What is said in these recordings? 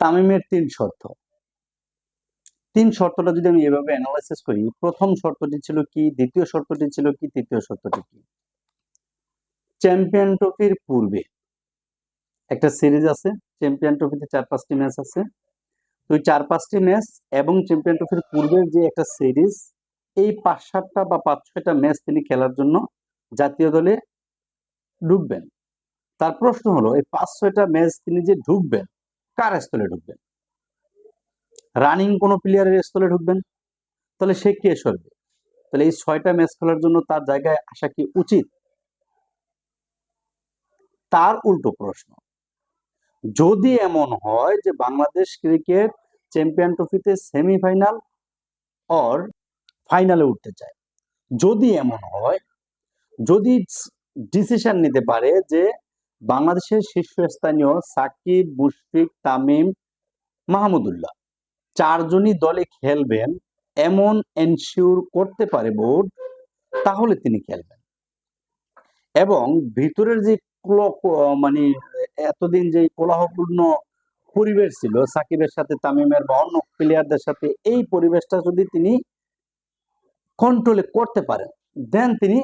তামিমের তিন শর্ত। তিন শর্তটা যদি আমি এভাবে অ্যানালাইসিস করি, প্রথম শর্তটি ছিল কি, দ্বিতীয় শর্তটি ছিল কি, তৃতীয় শর্তটি কি? চ্যাম্পিয়ন ট্রফির পূর্বে একটা সিরিজ আছে, চ্যাম্পিয়ন ট্রফিতে চার পাঁচটি ম্যাচ আছে। তো চার পাঁচটি ম্যাচ এবং চ্যাম্পিয়ন ট্রফির পূর্বের যে একটা সিরিজ, এই পাঁচ সাতটা বা পাঁচ ছয়টা ম্যাচ তিনি খেলার জন্য জাতীয় দলে ঢুকবেন। তার প্রশ্ন হলো, এই পাঁচ ছয়টা ম্যাচ তিনি যে ঢুকবেন কার স্থলে ঢুকবেন? রানিং কোনো প্লেয়ারের স্থলে ঢুকবেন? তাহলে সে কে সরবে? তাহলে এই ছয়টা ম্যাচ খেলার জন্য তার জায়গায় আসা কি উচিত? তার উল্টো প্রশ্ন। যদি এমন হয় যে বাংলাদেশ ক্রিকেট চ্যাম্পিয়ন ট্রফিতে সেমিফাইনাল অর ফাইনালে উঠতে চায়, যদি এমন হয়, যদি ডিসিশন নিতে পারে যে বাংলাদেশের শীর্ষস্থানীয় সাকিব, মুশফিক, তামিম, মাহমুদুল্লাহ। চারজনই দলে খেলবেন, এমন এনশিওর করতে পারে বোর্ড, তাহলে তিনি খেলবেন। এবং ভিতরের যে মানে এতদিন যে কোলাহপূর্ণ পরিবেশ ছিল, সাকিবের সাথে, তামিমের বা অন্য প্লেয়ারদের সাথে, এই পরিবেশটা যদি তিনি কন্ট্রোলে করতে পারেন দেন তিনি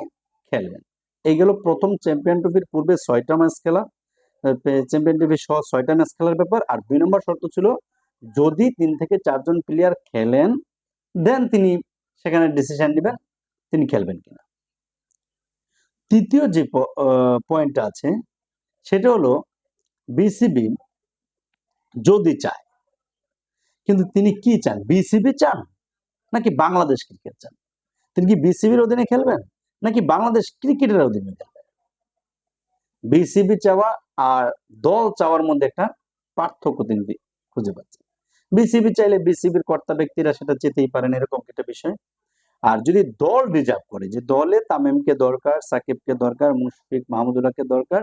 খেলবেন। এই গেল প্রথম চ্যাম্পিয়ন ট্রফির পূর্বে ছয়টা ম্যাচ খেলা চ্যাম্পিয়ন ট্রফি সহ ছয়টা ম্যাচ খেলার ব্যাপার। আর দুই নম্বর শর্ত ছিল, যদি তিন থেকে চারজন প্লেয়ার খেলেন দেন তিনি সেখানে ডিসিশন নেবেন তিনি খেলবেন কিনা। তৃতীয় যে পয়েন্টটা আছে, সেটা হলো বিসিবি যদি চায়, কিন্তু তিনি কি চান? বিসিবি চান? নাকি বাংলাদেশ ক্রিকেট চান? তিনি কি বিসিবির অধীনে খেলবেন? নাকি বাংলাদেশ ক্রিকেটের অধীনে খেলবেন বিসিবি চাওয়া আর দল চাওয়ার মধ্যে একটা পার্থক্য তিনি খুঁজে পাচ্ছেন। বিসিবি চাইলে বিসিবির কর্তা ব্যক্তিরা সেটা যেতেই পারেন এরকম একটা বিষয়। আর যদি দল রিজার্ভ করে, যে দলে তামিমকে দরকার, সাকিবকে দরকার, মুশফিক মাহমুদুল্লাহকে দরকার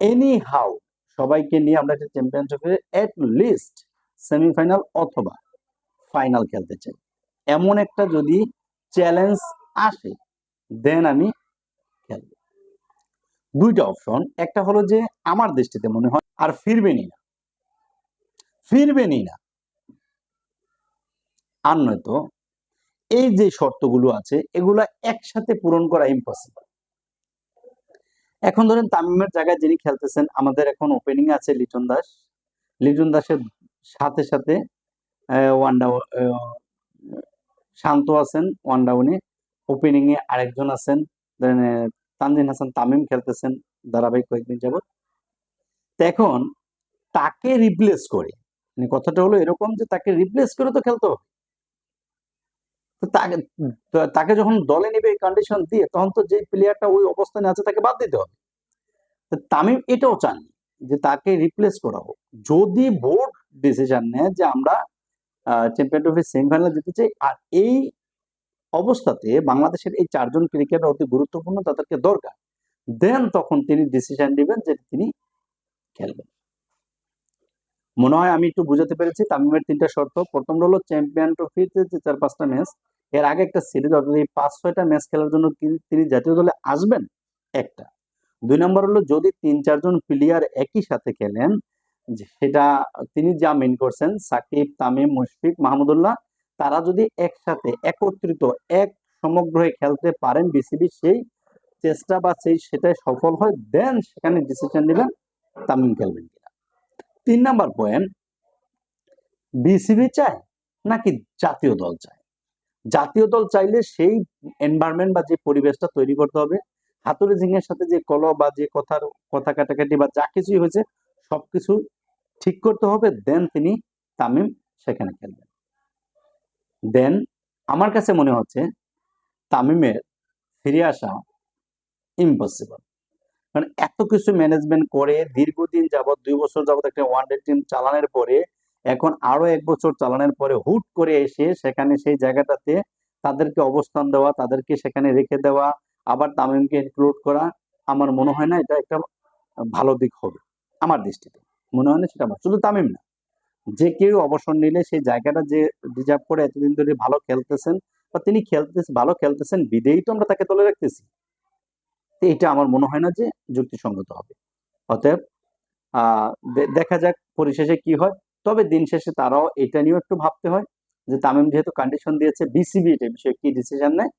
এনি হাউ সবাইকে নিয়ে আমরা একটা চ্যাম্পিয়নশিপে এট লিস্ট সেমিফাইনাল অথবা ফাইনাল খেলতে চাই। এমন একটা যদি চ্যালেঞ্জ আসে দেন আমি দুইটা অপশন একটা হলো যে আমার দৃষ্টিতে মনে হয় আর ফিরবেনই না। ফিরবেনই না। আর নয়তো এই যে শর্তগুলো আছে, এগুলা একসাথে পূরণ করা ইম্পসিবল এখন ধরেন তামিমের জায়গায় যিনি খেলতেছেন, আমাদের এখন ওপেনিং আছে লিটন দাস। লিটন দাসের সাথে সাথে ওয়ানডা শান্ত আছেন ওয়ান ডাউনে ওপেনিং এ আরেকজন আছেন তানজিন হাসান তামিম খেলতেছেন ধারাবাহিক কয়েকদিন যাবত এখন তাকে রিপ্লেস করে মানে কথাটা হলো এরকম যে তাকে রিপ্লেস করে তো খেলতে হবে। তাকে তাকে যখন দলে নেবে এই কন্ডিশন দিয়ে, তখন তো যে প্লেয়ারটা ওই অবস্থানে আছে তাকে বাদ দিতে হবে। তামিম এটাও চান যে তাকে রিপ্লেস করা হোক। যদি বোর্ড ডিসিশন নেয় যে আমরা চ্যাম্পিয়ন ট্রফি সেমিফাইনালে চাই আর এই অবস্থাতে বাংলাদেশের এই চারজন ক্রিকেটার অতি গুরুত্বপূর্ণ তাদেরকে দরকার। দেন তখন তিনি ডিসিশন নেবেন যে তিনি খেলবেন। মনে হয় আমি একটু বুঝাতে পেরেছি, তামিমের তিনটা শর্ত। প্রথম হলো চ্যাম্পিয়ন ট্রফিতে যে চার পাঁচটা ম্যাচ এর আগে একটা সিরিজ অর্থাৎ এই পাঁচ ছয়টা ম্যাচ খেলার জন্য তিনি জাতীয় দলে আসবেন? একটা। দুই নম্বর হলো যদি তিন চারজন প্লেয়ার একই সাথে খেলেন সেটা তিনি যা মেন করছেন, সাকিব, তামিম, মুশফিক মাহমুদুল্লাহ তারা যদি একসাথে একত্রিত এক সমগ্র হয়ে খেলতে পারেন বিসিবি, সেই চেষ্টা বা সেই সেটাই সফল হয় দেন সেখানে ডিসিশন নেবেন তামিম খেলবেন কিনা। তিন নাম্বার পয়েন্ট বিসিবি চায় নাকি জাতীয় দল চায়? জাতীয় দল চাইলে সেই এনভায়রনমেন্ট বা যে পরিবেশটা তৈরি করতে হবে, হাতুড়ি ঝিঙের সাথে যে কল বা যে কথার, কথা কাটাকাটি বা যা কিছুই হয়েছে, সবকিছু ঠিক করতে হবে দেন তিনি তামিম সেখানে খেলবেন। দেন আমার কাছে মনে হচ্ছে তামিমের ফিরে আসা ইম্পসিবল কারণ এত কিছু ম্যানেজমেন্ট করে দীর্ঘদিন যাবত দুই বছর যাবত একটা ওয়ানডে টিম চালানোর পরে, এখন আরও এক বছর চালানোর পরে হুট করে এসে সেখানে সেই জায়গাটাতে তাদেরকে অবস্থান দেওয়া, তাদেরকে সেখানে রেখে দেওয়া, আবার তামিমকে ইনক্লুড করা, আমার মনে হয় না এটা একটা ভালো দিক হবে, আমার দৃষ্টিতে। মনে হয় না সেটা শুধু তামিম না। যে কেউ অবসর নিলে সেই জায়গাটা যে রিজার্ভ করে এতদিন ধরে ভালো খেলতেছেন বা তিনি খেলতেছেন ভালো খেলতেছেন, বিদেই তো আমরা তাকে দলে রাখতেছি। এটা আমার মনে হয় না যে যুক্তিসঙ্গত হবে। অতএব দেখা যাক পরিশেষে কি হয়। তবে দিন শেষে তারাও এটা নিয়েও একটু ভাবতে হয় যে তামিম যেহেতু কন্ডিশন দিয়েছে বিসিবি এটা বিষয়ে কি ডিসিশন নেয়?